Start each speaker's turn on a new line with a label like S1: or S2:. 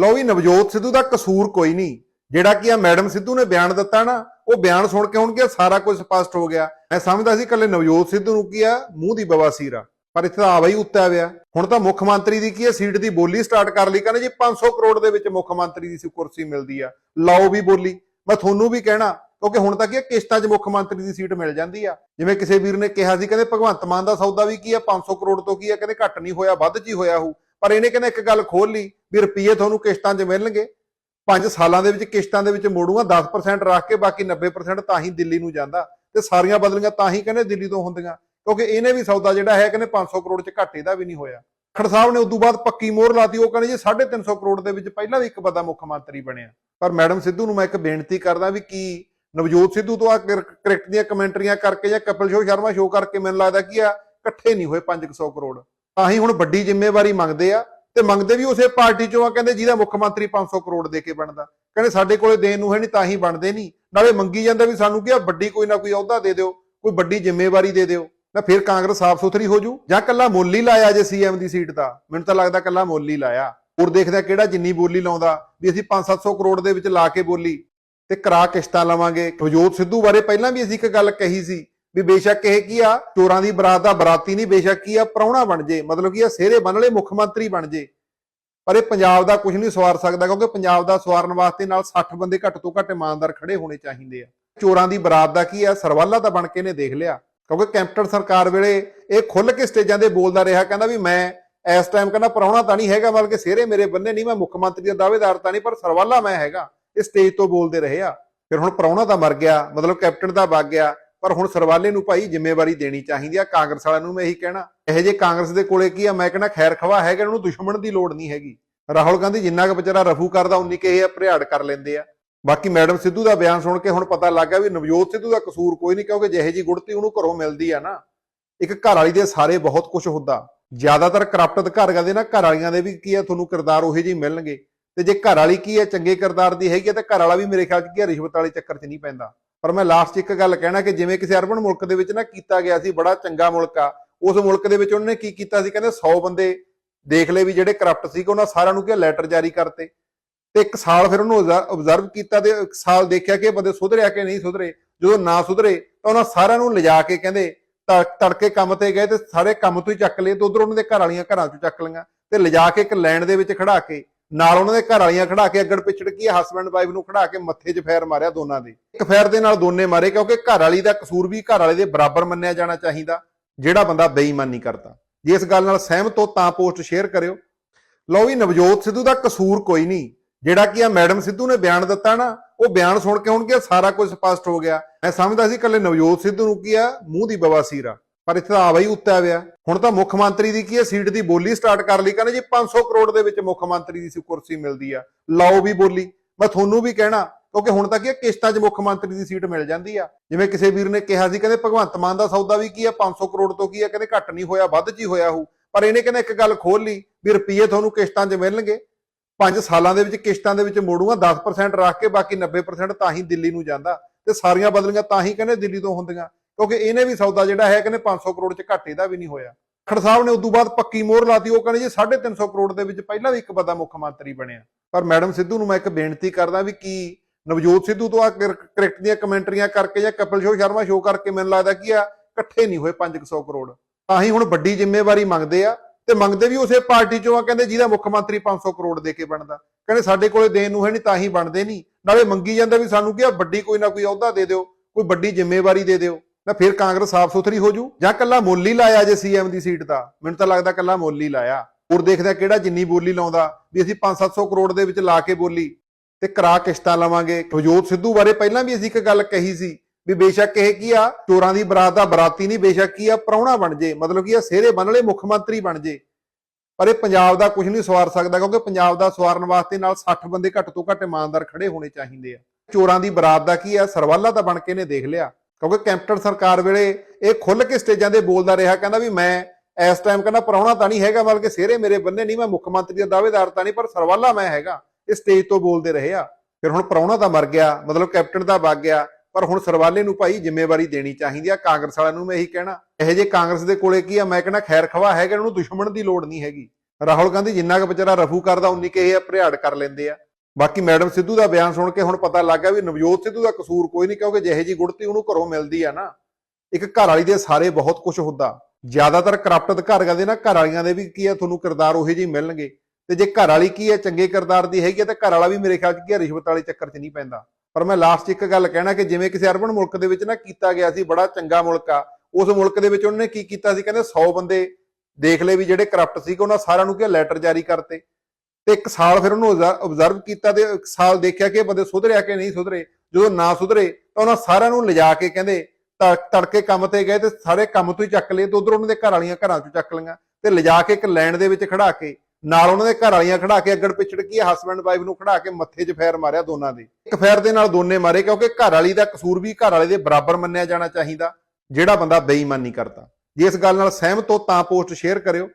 S1: ਲਓ ਵੀ ਨਵਜੋਤ ਸਿੱਧੂ ਦਾ ਕਸੂਰ ਕੋਈ ਨਹੀਂ। ਜਿਹੜਾ ਕਿ ਆ ਮੈਡਮ ਸਿੱਧੂ ਨੇ ਬਿਆਨ ਦਿੱਤਾ ਨਾ, ਉਹ ਬਿਆਨ ਸੁਣ ਕੇ ਹੁਣ ਕਿ ਸਾਰਾ ਕੁਝ ਸਪਸ਼ਟ ਹੋ ਗਿਆ। ਮੈਂ ਸਮਝਦਾ ਸੀ ਕੱਲੇ ਨਵਜੋਤ ਸਿੱਧੂ ਨੂੰ ਕੀ ਆ, ਮੂੰਹ ਦੀ ਬਵਾਸੀਰ ਆ। ਪਰ ਇੱਥੇ ਤਾਂ ਆਵਾ ਹੀ ਉੱਤੇ ਆਵਿਆ ਹੁਣ ਤਾਂ ਮੁੱਖ ਮੰਤਰੀ ਦੀ ਕੀ ਹੈ ਸੀਟ ਦੀ ਬੋਲੀ ਸਟਾਰਟ ਕਰ ਲਈ, ਕਹਿੰਦੇ ਜੀ 500 ਕਰੋੜ ਦੇ ਵਿੱਚ ਮੁੱਖ ਮੰਤਰੀ ਦੀ ਸੀ, ਕੁਰਸੀ ਮਿਲਦੀ ਆ। ਲਾਓ ਵੀ ਬੋਲੀ। ਮੈਂ ਤੁਹਾਨੂੰ ਵੀ ਕਹਿਣਾ, ਕਿਉਂਕਿ ਹੁਣ ਤਾਂ ਕੀ ਹੈ ਕਿਸ਼ਤਾਂ 'ਚ ਮੁੱਖ ਮੰਤਰੀ ਦੀ ਸੀਟ ਮਿਲ ਜਾਂਦੀ ਆ। ਜਿਵੇਂ ਕਿਸੇ ਵੀਰ ਨੇ ਕਿਹਾ ਸੀ, ਕਹਿੰਦੇ ਭਗਵੰਤ ਮਾਨ ਦਾ ਸੌਦਾ ਵੀ ਕੀ ਆ 500 ਕਰੋੜ ਤੋਂ ਕੀ ਆ, ਕਹਿੰਦੇ ਘੱਟ ਨਹੀਂ ਹੋਇਆ, ਵੱਧ 'ਚ ਹੀ ਹੋਇਆ ਹੋਊ। ਪਰ ਇਹਨੇ ਕਹਿੰਦੇ ਇੱਕ ਗੱਲ ਖੋਲ ਲਈ ਵੀ ਰੁਪਈਏ ਤੁਹਾਨੂੰ ਕਿਸ਼ਤਾਂ 'ਚ ਮਿਲਣਗੇ। 5 ਸਾਲਾਂ ਦੇ ਵਿੱਚ ਕਿਸ਼ਤਾਂ ਦੇ ਵਿੱਚ ਮੋੜੂਗਾ 10% ਰੱਖ ਕੇ ਬਾਕੀ 90% ਤਾਂ ਹੀ ਦਿੱਲੀ ਨੂੰ ਜਾਂਦਾ। ਤੇ ਸਾਰੀਆਂ ਬਦਲੀਆਂ ਤਾਂ ਹੀ ਕਹਿੰਦੇ ਦਿੱਲੀ ਤੋਂ ਹੁੰਦੀਆਂ, ਕਿਉਂਕਿ ਇਹਨੇ ਵੀ ਸੌਦਾ ਜਿਹੜਾ ਹੈ ਕਹਿੰਦੇ 500 ਕਰੋੜ 'ਚ ਘੱਟ ਇਹਦਾ ਵੀ ਨਹੀਂ ਹੋਇਆ। ਖੜ ਸਾਹਿਬ ਨੇ ਉਦੋਂ ਬਾਅਦ ਪੱਕੀ ਮੋਹਰ ਲਾਤੀ, ਉਹ ਕਹਿੰਦੇ ਜੀ 350 ਕਰੋੜ ਦੇ ਵਿੱਚ ਪਹਿਲਾਂ ਵੀ ਇੱਕ ਬੰਦਾ ਮੁੱਖ ਮੰਤਰੀ ਬਣਿਆ। ਪਰ ਮੈਡਮ ਸਿੱਧੂ ਨੂੰ ਮੈਂ ਇੱਕ ਬੇਨਤੀ ਕਰਦਾ ਵੀ ਕੀ ਨਵਜੋਤ ਸਿੱਧੂ ਤੋਂ ਆ ਕ੍ਰਿਕਟ ਦੀਆਂ ਕਮੈਂਟਰੀਆਂ ਕਰਕੇ ਜਾਂ ਕਪਿਲ ਸ਼ੋ ਸ਼ਰਮਾ ਸ਼ੋ ਕਰਕੇ ਮੈਨੂੰ ਲੱਗਦਾ ਕੀ ਆ ਇਕੱਠੇ ਨਹੀਂ ਹੋਏ 500 ਕਰੋੜ। ਤਾਂ ਹੁਣ ਵੱਡੀ ਜ਼ਿੰਮੇਵਾਰੀ ਮੰਗਦੇ ਆ ਤੇ ਮੰਗਦੇ ਵੀ ਉਸੇ ਪਾਰਟੀ ਚੋਂ ਆ, ਕਹਿੰਦੇ ਜਿਹਦਾ ਮੁੱਖ ਮੰਤਰੀ 500 ਕਰੋੜ ਦੇ ਕੇ ਬਣਦਾ। ਕਹਿੰਦੇ ਸਾਡੇ ਕੋਲੇ ਦੇਣ ਨੂੰ ਹੈ ਨਹੀਂ ਤਾਂ ਹੀ ਬਣਦੇ ਨਹੀਂ। ਨਾਲੇ ਮੰਗੀ ਜਾਂਦਾ ਵੀ ਸਾਨੂੰ ਕੀ ਆ ਵੱਡੀ ਕੋਈ ਨਾ ਕੋਈ ਅਹੁਦਾ ਦੇ ਦਿਓ, ਕੋਈ ਵੱਡੀ ਜ਼ਿੰਮੇਵਾਰੀ ਦੇ ਦਿਓ। ਨਾ ਫਿਰ ਕਾਂਗਰਸ ਸਾਫ਼ ਸੁਥਰੀ ਹੋ ਜੂ। ਜਾਂ ਕੱਲਾ ਮੁੱਲ ਹੀ ਲਾਇਆ ਜੇ ਸੀਐਮ ਦੀ ਸੀਟ ਦਾ। ਮੈਨੂੰ ਤਾਂ ਲੱਗਦਾ ਕੱਲਾ ਮੁੱਲ ਹੀ ਲਾਇਆ। ਹੋਰ ਦੇਖਦਾ ਕਿਹੜਾ ਜਿੰਨੀ ਬੋਲੀ ਲਾਉਂਦਾ। ਵੀ ਅਸੀਂ 5-700 ਕਰੋੜ ਦੇ ਵਿੱਚ ਲਾ ਕੇ ਬੋਲੀ ਤੇ ਕਰਾ ਕਿਸ਼ਤਾਂ ਲਵਾਂਗੇ। ਨਵਜੋਤ ਸਿੱਧੂ ਬਾਰੇ ਪਹਿਲਾਂ ਵੀ ਅਸੀਂ ਇੱਕ ਗੱਲ ਕਹੀ ਸੀ। ਵੀ ਬੇਸ਼ੱਕ ਇਹ ਕੀ ਆ? ਚੋਰਾਂ ਦੀ ਬਰਾਤ ਦਾ ਬਰਾਤੀ ਨਹੀਂ, ਬੇਸ਼ੱਕ ਕੀ ਆ? ਪ੍ਰਾਹੁਣਾ ਬਣ ਜੇ। ਮਤਲਬ ਕੀ ਆ? ਸਿਹਰੇ ਬੰਨਲੇ ਮੁੱਖ ਮੰਤਰੀ ਬਣ ਜੇ। ਪਰ ਇਹ ਪੰਜਾਬ ਦਾ ਕੁਝ ਨਹੀਂ ਸਵਾਰ ਸਕਦਾ, ਕਿਉਂਕਿ ਪੰਜਾਬ ਦਾ ਸਵਾਰਨ ਵਾਸਤੇ ਨਾਲ 60 ਬੰਦੇ ਘੱਟ ਤੋਂ ਘੱਟ ਇਮਾਨਦਾਰ ਖੜੇ ਹੋਣੇ ਚਾਹੀਦੇ ਆ। ਚੋਰਾਂ ਦੀ ਬਰਾਤ ਦਾ ਕੀ ਆ? ਸਰਵਾਲਾ ਤਾਂ ਬਣ ਕੇ ਨੇ ਦੇਖ ਲਿਆ। ਕਿਉਂਕਿ ਕੈਂਪਟਨ ਸਰਕਾਰ ਵੇਲੇ ਇਹ ਖੁੱਲ ਕੇ ਸਟੇਜਾਂ ਦੇ ਬੋਲਦਾ ਰਿਹਾ, ਕਹਿੰਦਾ ਵੀ ਮੈਂ ਇਸ ਟਾਈਮ ਕਹਿੰਦਾ ਪ੍ਰਾਹੁਣਾ ਤਾਂ ਨਹੀਂ ਹੈਗਾ, ਬਲਕਿ ਸਿਹਰੇ ਮੇਰੇ ਬੰਨੇ ਨਹੀਂ, ਮੈਂ ਮੁੱਖ ਮੰਤਰੀ ਦਾ ਦਾਅਵੇਦਾਰ ਤਾਂ ਨਹੀਂ, ਪਰ ਸਰਵਾਲਾ ਮੈਂ ਹੈਗਾ। ਇਹ ਸਟੇਜ ਤੋਂ ਬੋਲਦੇ ਰਹੇ ਆ। ਫਿਰ ਹੁਣ ਪ੍ਰਾਹੁਣਾ ਤਾਂ ਮਰ ਗਿਆ, ਮਤਲਬ ਕੈਪਟਨ ਦਾ ਵਗ ਗਿਆ। ਪਰ ਹੁਣ ਸਰਵਾਲੇ ਨੂੰ ਭਾਈ ਜ਼ਿੰਮੇਵਾਰੀ ਦੇਣੀ ਚਾਹੀਦੀ ਆ, ਕਾਂਗਰਸ ਵਾਲਿਆਂ ਨੂੰ ਮੈਂ ਇਹੀ ਕਹਿਣਾ। ਇਹੋ ਜੇ ਕਾਂਗਰਸ ਦੇ ਕੋਲੇ ਕੀ ਆ, ਮੈਂ ਕਹਿੰਦਾ ਖੈਰ ਖਵਾ ਹੈਗਾ ਉਹਨੂੰ ਦੁਸ਼ਮਣ ਦੀ ਲੋੜ ਨਹੀਂ ਹੈਗੀ। ਰਾਹੁਲ ਗਾਂਧੀ ਜਿੰਨਾ ਕੁ ਵਿਚਾਰਾ ਰਫੂ ਕਰਦਾ, ਉਨੀ ਕਿ ਇਹ ਭਰਿਆੜ ਕਰ ਲੈਂਦੇ ਆ। ਬਾਕੀ ਮੈਡਮ ਸਿੱਧੂ ਦਾ ਬਿਆਨ ਸੁਣ ਕੇ ਹੁਣ ਪਤਾ ਲੱਗ ਗਿਆ ਵੀ ਨਵਜੋਤ ਸਿੱਧੂ ਦਾ ਕਸੂਰ ਕੋਈ ਨਹੀਂ, ਕਿਉਂਕਿ ਜਿਹੇ ਜੀ ਗੁੜਤੀ ਉਹਨੂੰ ਘਰੋਂ ਮਿਲਦੀ ਆ ਨਾ। ਇੱਕ ਘਰ ਵਾਲੀ ਦੇ ਸਾਰੇ ਬਹੁਤ ਕੁਝ ਹੁੰਦਾ। ਜ਼ਿਆਦਾਤਰ ਕਰਪਟ ਘਰ ਦੇ ਨਾ, ਘਰ ਵਾਲੀਆਂ ਦੇ ਵੀ ਕੀ ਆ, ਤੁਹਾਨੂੰ ਕਿਰਦਾਰ ਉਹੇ ਜਿਹੇ ਮਿਲਣਗੇ। ਤੇ ਜੇ ਘਰ ਵਾਲੀ ਕੀ ਹੈ ਚੰਗੇ ਕਿਰਦਾਰ ਦੀ ਹੈਗੀ ਹੈ ਤਾਂ ਘਰ ਵਾਲਾ ਵੀ ਮੇਰੇ ਖਿਆਲ 'ਚ ਕੀ ਹੈ ਰਿਸ਼ਵਤ ਵਾਲੇ ਚੱਕਰ 'ਚ ਨਹੀਂ ਪੈਂਦਾ। ਪਰ ਮੈਂ ਲਾਸਟ 'ਚ ਇੱਕ ਗੱਲ ਕਹਿਣਾ ਕਿ ਜਿਵੇਂ ਕਿਸੇ ਅਰਬਨ ਮੁਲਕ ਦੇ ਵਿੱਚ ਨਾ ਕੀਤਾ ਗਿਆ ਸੀ, ਬੜਾ ਚੰਗਾ ਮੁਲਕ ਆ, ਉਸ ਮੁਲਕ ਦੇ ਵਿੱਚ ਉਹਨਾਂ ਨੇ ਕੀ ਕੀਤਾ ਸੀ? ਕਹਿੰਦੇ 100 ਬੰਦੇ ਦੇਖ ਲਏ ਵੀ ਜਿਹੜੇ ਕਰਪਟ ਸੀਗੇ ਉਹਨਾਂ ਸਾਰਿਆਂ ਨੂੰ ਕੀ ਲੈਟਰ ਜਾਰੀ ਕਰਤੇ। ਤੇ ਇੱਕ ਸਾਲ ਫਿਰ ਉਹਨੂੰ ਆਬਜ਼ਰਵ ਕੀਤਾ ਤੇ ਇੱਕ ਸਾਲ ਦੇਖਿਆ ਕਿ ਇਹ ਬੰਦੇ ਸੁਧਰਿਆ ਕਿ ਨਹੀਂ ਸੁਧਰੇ। ਜਦੋਂ ਨਾ ਸੁਧਰੇ, ਤਾਂ ਉਹਨਾਂ ਸਾਰਿਆਂ ਨੂੰ ਲਿਜਾ ਕੇ ਕਹਿੰਦੇ, ਤ- ਤੜਕੇ ਕੰਮ ਤੇ ਗਏ ਤੇ ਸਾਰੇ ਕੰਮ ਤੋਂ ਹੀ ਚੱਕ ਲਏ ਤੇ ਉਧਰ ਉਹਨਾਂ ਦੇ ਘਰ ਵਾਲੀਆਂ ਘਰਾਂ ਚੋਂ ਚੱਕ ਲਈਆਂ ਤੇ ਲਿਜਾ ਕੇ ਇੱਕ ਲੈਂਡ ਦੇ ਵਿੱਚ ਖੜਾ ਕੇ ਨਾਲ ਉਹਨਾਂ ਦੇ ਘਰ ਵਾਲੀਆਂ ਖੜਾ ਕੇ ਅੱਗੜ ਪਿਛੜ ਕੀ ਹਸਬੰਡ ਵਾਈਫ ਨੂੰ ਖੜਾ ਕੇ ਮੱਥੇ 'ਚ ਫੈਰ ਮਾਰਿਆ ਦੋਨਾਂ ਦੇ। ਇੱਕ ਫੈਰ ਦੇ ਨਾਲ ਦੋਨੇ ਮਾਰੇ ਕਿਉਂਕਿ ਘਰ ਵਾਲੀ ਦਾ ਕਸੂਰ ਵੀ ਘਰ ਵਾਲੇ ਦੇ ਬਰਾਬਰ ਮੰਨਿਆ ਜਾਣਾ ਚਾਹੀਦਾ, ਜਿਹੜਾ ਬੰਦਾ ਬੇਈਮਾਨੀ ਕਰਦਾ। ਜੇ ਇਸ ਗੱਲ ਨਾਲ ਸਹਿਮਤ ਹੋ ਤਾਂ ਪੋਸਟ ਸ਼ੇਅਰ ਕਰਿਓ। ਲਓ ਵੀ ਨਵਜੋਤ ਸਿੱਧੂ ਦਾ ਕਸੂਰ ਕੋਈ ਨਹੀਂ। ਜਿਹੜਾ ਕਿ ਆ ਮੈਡਮ ਸਿੱਧੂ ਨੇ ਬਿਆਨ ਦਿੱਤਾ ਨਾ, ਉਹ ਬਿਆਨ ਸੁਣ ਕੇ ਹੁਣ ਕਿ ਸਾਰਾ ਕੁਝ ਸਪਸ਼ਟ ਹੋ ਗਿਆ। ਮੈਂ ਸਮਝਦਾ ਸੀ ਕੱਲੇ ਨਵਜੋਤ ਸਿੱਧੂ ਨੂੰ ਕੀ ਆ, ਮੂੰਹ ਦੀ ਬਵਾਸੀਰ ਆ। ਪਰ ਇੱਥੇ ਤਾਂ ਆਵਾ ਹੀ ਉੱਤੇ ਆਵਿਆ ਹੁਣ ਤਾਂ ਮੁੱਖ ਮੰਤਰੀ ਦੀ ਕੀ ਹੈ? ਸੀਟ ਦੀ ਬੋਲੀ ਸਟਾਰਟ ਕਰ ਲਈ। ਕਹਿੰਦੇ ਜੀ 500 ਕਰੋੜ ਦੇ ਵਿੱਚ ਮੁੱਖ ਮੰਤਰੀ ਦੀ ਸੀ ਕੁਰਸੀ ਮਿਲਦੀ ਆ। ਲਾਓ ਵੀ ਬੋਲੀ। ਮੈਂ ਤੁਹਾਨੂੰ ਵੀ ਕਹਿਣਾ, ਕਿਉਂਕਿ ਹੁਣ ਤੱਕ ਇਹ ਕਿਸ਼ਤਾਂ 'ਚ ਮੁੱਖ ਮੰਤਰੀ ਦੀ ਸੀਟ ਮਿਲ ਜਾਂਦੀ ਆ। ਜਿਵੇਂ ਕਿਸੇ ਵੀਰ ਨੇ ਕਿਹਾ ਸੀ, ਕਹਿੰਦੇ ਭਗਵੰਤ ਮਾਨ ਦਾ ਸੌਦਾ ਵੀ ਕੀ ਆ 500 ਕਰੋੜ ਤੋਂ ਕੀ ਆ ਕਹਿੰਦੇ ਘੱਟ ਨਹੀਂ ਹੋਇਆ, ਵੱਧ 'ਚ ਹੀ ਹੋਇਆ ਹੋਊ ਪਰ ਇਹਨੇ ਕਹਿੰਦੇ ਇੱਕ ਗੱਲ ਖੋਲ ਲਈ ਵੀ ਰੁਪਈਏ ਤੁਹਾਨੂੰ ਕਿਸ਼ਤਾਂ 'ਚ ਮਿਲਣਗੇ। 5 ਸਾਲਾਂ ਦੇ ਵਿੱਚ ਕਿਸ਼ਤਾਂ ਦੇ ਵਿੱਚ ਮੋੜੂਗਾ 10% ਰੱਖ ਕੇ ਬਾਕੀ 90% ਤਾਂ ਹੀ ਦਿੱਲੀ ਨੂੰ ਜਾਂਦਾ। ਤੇ ਸਾਰੀਆਂ ਬਦਲੀਆਂ ਤਾਂ ਹੀ ਕਹਿੰਦੇ ਦਿੱਲੀ ਤੋਂ ਹੁੰਦੀਆਂ। ਕਿਉਂਕਿ ਇਹਨੇ ਵੀ ਸੌਦਾ ਜਿਹੜਾ ਹੈ ਕਹਿੰਦੇ 500 ਕਰੋੜ 'ਚ ਘੱਟ ਇਹਦਾ ਵੀ ਨਹੀਂ ਹੋਇਆ। ਖੜ ਸਾਹਿਬ ਨੇ ਉਦੋਂ ਬਾਅਦ ਪੱਕੀ ਮੋਹਰ ਲਾਤੀ, ਉਹ ਕਹਿੰਦੇ ਜੀ 350 ਕਰੋੜ ਦੇ ਵਿੱਚ ਪਹਿਲਾਂ ਵੀ ਇੱਕ ਬੰਦਾ ਮੁੱਖ ਮੰਤਰੀ ਬਣਿਆ। ਪਰ ਮੈਡਮ ਸਿੱਧੂ ਨੂੰ ਮੈਂ ਇੱਕ ਬੇਨਤੀ ਕਰਦਾ ਵੀ ਕੀ ਨਵਜੋਤ ਸਿੱਧੂ ਤੋਂ ਆ ਕ੍ਰਿਕਟ ਦੀਆਂ ਕਮੈਂਟਰੀਆਂ ਕਰਕੇ ਜਾਂ ਕਪਿਲ ਸ਼ੋ ਸ਼ਰਮਾ ਸ਼ੋ ਕਰਕੇ ਮੈਨੂੰ ਲੱਗਦਾ ਕੀ ਆ, ਇਕੱਠੇ ਨਹੀਂ ਹੋਏ 500 ਕਰੋੜ। ਤਾਂ ਹੀ ਹੁਣ ਵੱਡੀ ਜ਼ਿੰਮੇਵਾਰੀ ਮੰਗਦੇ ਆ ਤੇ ਮੰਗਦੇ ਵੀ ਉਸੇ ਪਾਰਟੀ ਚੋਂ ਆ, ਕਹਿੰਦੇ ਜਿਹਦਾ ਮੁੱਖ ਮੰਤਰੀ 500 ਕਰੋੜ ਦੇ ਕੇ ਬਣਦਾ। ਕਹਿੰਦੇ ਸਾਡੇ ਕੋਲੇ ਦੇਣ ਨੂੰ ਹੈ ਨਹੀਂ ਤਾਂ ਹੀ ਬਣਦੇ ਨਹੀਂ। ਨਾਲੇ ਮੰਗੀ ਜਾਂਦਾ ਵੀ ਸਾਨੂੰ ਕੀ ਆ, ਵੱਡੀ ਕੋਈ ਨਾ ਕੋਈ ਅਹੁਦਾ ਦੇ ਦਿਓ, ਕੋਈ ਵੱਡੀ ਜ਼ਿੰਮੇਵਾਰੀ ਦੇ ਦਿਓ। ਨਾ ਫਿਰ ਕਾਂਗਰਸ ਸਾਫ਼ ਸੁਥਰੀ ਹੋ ਜੂ? ਜਾਂ ਕੱਲਾ ਮੁੱਲ ਹੀ ਲਾਇਆ ਜੇ ਸੀਐਮ ਦੀ ਸੀਟ ਦਾ? ਮੈਨੂੰ ਤਾਂ ਲੱਗਦਾ ਕੱਲਾ ਮੁੱਲ ਹੀ ਲਾਇਆ। ਹੋਰ ਦੇਖਦਾ ਕਿਹੜਾ ਜਿੰਨੀ ਬੋਲੀ ਲਾਉਂਦਾ। ਵੀ ਅਸੀਂ 5-700 ਕਰੋੜ ਦੇ ਵਿੱਚ ਲਾ ਕੇ ਬੋਲੀ ਤੇ ਕਰਾ ਕਿਸ਼ਤਾਂ ਲਵਾਂਗੇ। ਨਵਜੋਤ ਸਿੱਧੂ ਬਾਰੇ ਪਹਿਲਾਂ ਵੀ ਅਸੀਂ ਇੱਕ ਗੱਲ ਕਹੀ ਸੀ ਵੀ ਬੇਸ਼ੱਕ ਇਹ ਕੀ ਆ? ਚੋਰਾਂ ਦੀ ਬਰਾਤ ਦਾ ਬਰਾਤੀ ਨਹੀਂ, ਬੇਸ਼ੱਕ ਕੀ ਆ? ਪ੍ਰਾਹੁਣਾ ਬਣ ਜੇ। ਮਤਲਬ ਕੀ ਆ? ਸਿਹਰੇ ਬਣ ਬੰਨਲੇ ਮੁੱਖ ਮੰਤਰੀ ਬਣ ਜੇ। ਪਰ ਇਹ ਪੰਜਾਬ ਦਾ ਕੁਝ ਨਹੀਂ ਸਵਾਰ ਸਕਦਾ ਕਿਉਂਕਿ ਪੰਜਾਬ ਦਾ ਸਵਾਰਨ ਵਾਸਤੇ ਨਾਲ 60 ਬੰਦੇ ਘੱਟ ਤੋਂ ਘੱਟ ਇਮਾਨਦਾਰ ਖੜੇ ਹੋਣੇ ਚਾਹੀਦੇ ਆ। ਚੋਰਾਂ ਦੀ ਬਰਾਤ ਦਾ ਕੀ ਆ? ਸਰਵਾਲਾ ਤਾਂ ਬਣ ਕੇ ਨੇ ਦੇਖ ਲਿਆ। ਕਿਉਂਕਿ ਕੈਂਪਟਨ ਸਰਕਾਰ ਵੇਲੇ ਇਹ ਖੁੱਲ ਕੇ ਸਟੇਜਾਂ ਦੇ ਬੋਲਦਾ ਰਿਹਾ, ਕਹਿੰਦਾ ਵੀ ਮੈਂ ਇਸ ਟਾਈਮ ਕਹਿੰਦਾ ਪ੍ਰਾਹੁਣਾ ਤਾਂ ਨਹੀਂ ਹੈਗਾ, ਬਲਕਿ ਸਿਹਰੇ ਮੇਰੇ ਬੰਨੇ ਨਹੀਂ, ਮੈਂ ਮੁੱਖ ਮੰਤਰੀ ਦਾ ਦਾਅਵੇਦਾਰ ਤਾਂ ਨਹੀਂ, ਪਰ ਸਰਵਾਲਾ ਮੈਂ ਹੈਗਾ। ਇਹ ਸਟੇਜ ਤੋਂ ਬੋਲਦੇ ਰਹੇ ਆ। ਫਿਰ ਹੁਣ ਪ੍ਰਾਹੁਣਾ ਤਾਂ ਮਰ ਗਿਆ, ਮਤਲਬ ਕੈਪਟਨ ਤਾਂ ਵਗ ਗਿਆ, ਪਰ ਹੁਣ ਸਰਵਾਲੇ ਨੂੰ ਭਾਈ ਜ਼ਿੰਮੇਵਾਰੀ ਦੇਣੀ ਚਾਹੀਦੀ ਆ, ਕਾਂਗਰਸ ਵਾਲਿਆਂ ਨੂੰ ਮੈਂ ਇਹੀ ਕਹਿਣਾ। ਇਹੋ ਜੇ ਕਾਂਗਰਸ ਦੇ ਕੋਲੇ ਕੀ ਆ? ਮੈਂ ਕਹਿੰਦਾ ਖੈਰ ਖਵਾ ਹੈਗਾ ਉਹਨੂੰ ਦੁਸ਼ਮਣ ਦੀ ਲੋੜ ਨਹੀਂ ਹੈਗੀ। ਰਾਹੁਲ ਗਾਂਧੀ ਜਿੰਨਾ ਕੁ ਵਿਚਾਰਾ ਰਫੂ ਕਰਦਾ, ਉਨੀ ਕੁ ਇਹ ਭਰਿਆੜ ਕਰ ਲੈਂਦੇ ਆ। ਬਾਕੀ ਮੈਡਮ ਸਿੱਧੂ ਦਾ ਬਿਆਨ ਸੁਣ ਕੇ ਹੁਣ ਪਤਾ ਲੱਗ ਗਿਆ ਵੀ ਨਵਜੋਤ ਸਿੱਧੂ ਦਾ ਕਸੂਰ ਕੋਈ ਨਹੀਂ, ਕਿਉਂਕਿ ਜਿਹੇ ਜੀ ਗੁੜਤੀ ਉਹਨੂੰ ਘਰੋਂ ਮਿਲਦੀ ਆ ਨਾ, ਇੱਕ ਘਰ ਵਾਲੀ ਦੇ ਸਾਰੇ ਬਹੁਤ ਕੁਝ ਹੁੰਦਾ। ਜ਼ਿਆਦਾਤਰ ਕਰਪਟ ਅਧਿਕਾਰੀਆਂ ਦੇ ਨਾ, ਘਰ ਵਾਲੀਆਂ ਦੇ ਵੀ ਕੀ ਆ, ਤੁਹਾਨੂੰ ਕਿਰਦਾਰ ਉਹੇ ਜਿਹੇ ਮਿਲਣਗੇ। ਤੇ ਜੇ ਘਰ ਵਾਲੀ ਕੀ ਹੈ ਚੰਗੇ ਕਿਰਦਾਰ ਦੀ ਹੈਗੀ ਆ, ਤੇ ਘਰ ਵਾਲਾ ਵੀ ਮੇਰੇ ਖਿਆਲ ਚ ਕੀ ਰਿਸ਼ਵਤ ਵਾਲੇ ਚੱਕਰ 'ਚ ਨਹੀਂ ਪੈਂਦਾ। ਪਰ ਮੈਂ ਲਾਸਟ 'ਚ ਇੱਕ ਗੱਲ ਕਹਿਣਾ ਕਿ ਜਿਵੇਂ ਕਿਸੇ ਅਰਬਨ ਮੁਲਕ ਦੇ ਵਿੱਚ ਨਾ ਕੀਤਾ ਗਿਆ ਸੀ, ਬੜਾ ਚੰਗਾ ਮੁਲਕ ਆ, ਉਸ ਮੁਲਕ ਦੇ ਵਿੱਚ ਉਹਨਾਂ ਨੇ ਕੀ ਕੀਤਾ ਸੀ, ਕਹਿੰਦੇ 100 ਬੰਦੇ ਦੇਖ ਲਏ ਵੀ ਜਿਹੜੇ ਕਰਪਟ ਸੀਗੇ, ਉਹਨਾਂ ਸਾਰਿਆਂ ਨੂੰ ਕੀ ਲੈਟਰ ਜਾਰੀ ਕਰਤੇ। ਤੇ ਇੱਕ ਸਾਲ ਫਿਰ ਉਹਨੂੰ ਆਬਜ਼ਰਵ ਕੀਤਾ ਤੇ ਇੱਕ ਸਾਲ ਦੇਖਿਆ ਕਿ ਬੰਦੇ ਸੁਧਰਿਆ ਕਿ ਨਹੀਂ ਸੁਧਰੇ। ਜਦੋਂ ਨਾ ਸੁਧਰੇ ਤਾਂ ਉਹਨਾਂ ਸਾਰਿਆਂ ਨੂੰ ਲਿਜਾ ਕੇ ਕਹਿੰਦੇ ਤੜਕੇ ਕੰਮ ਤੇ ਗਏ ਤੇ ਸਾਰੇ ਕੰਮ ਤੋਂ ਹੀ ਚੱਕ ਲਏ ਤੇ ਉਧਰ ਉਹਨਾਂ ਦੇ ਘਰ ਵਾਲੀਆਂ ਘਰਾਂ ਚੋਂ ਚੱਕ ਲਈਆਂ ਤੇ ਲਿਜਾ ਕੇ ਇੱਕ ਲੈਣ ਦੇ ਵਿੱਚ ਖੜਾ ਕੇ, ਨਾਲ ਉਹਨਾਂ ਦੇ ਘਰ ਵਾਲੀਆਂ ਖੜਾ ਕੇ, ਅੱਗੜ ਪਿਛੜ ਕੀ ਹਸਬੰਡ ਵਾਈਫ ਨੂੰ ਖੜਾ ਕੇ ਮੱਥੇ 'ਚ ਫੈਰ ਮਾਰਿਆ ਦੋਨਾਂ ਦੇ। ਇੱਕ ਫੈਰ ਦੇ ਨਾਲ ਦੋਨੇ ਮਾਰੇ ਕਿਉਂਕਿ ਘਰ ਵਾਲੀ ਦਾ ਕਸੂਰ ਵੀ ਘਰ ਵਾਲੇ ਦੇ ਬਰਾਬਰ ਮੰਨਿਆ ਜਾਣਾ ਚਾਹੀਦਾ, ਜਿਹੜਾ ਬੰਦਾ ਬੇਈਮਾਨੀ ਕਰਦਾ। ਜੇ ਇਸ ਗੱਲ ਨਾਲ ਸਹਿਮਤ ਹੋ ਤਾਂ ਪੋਸਟ ਸ਼ੇਅਰ ਕਰਿਓ।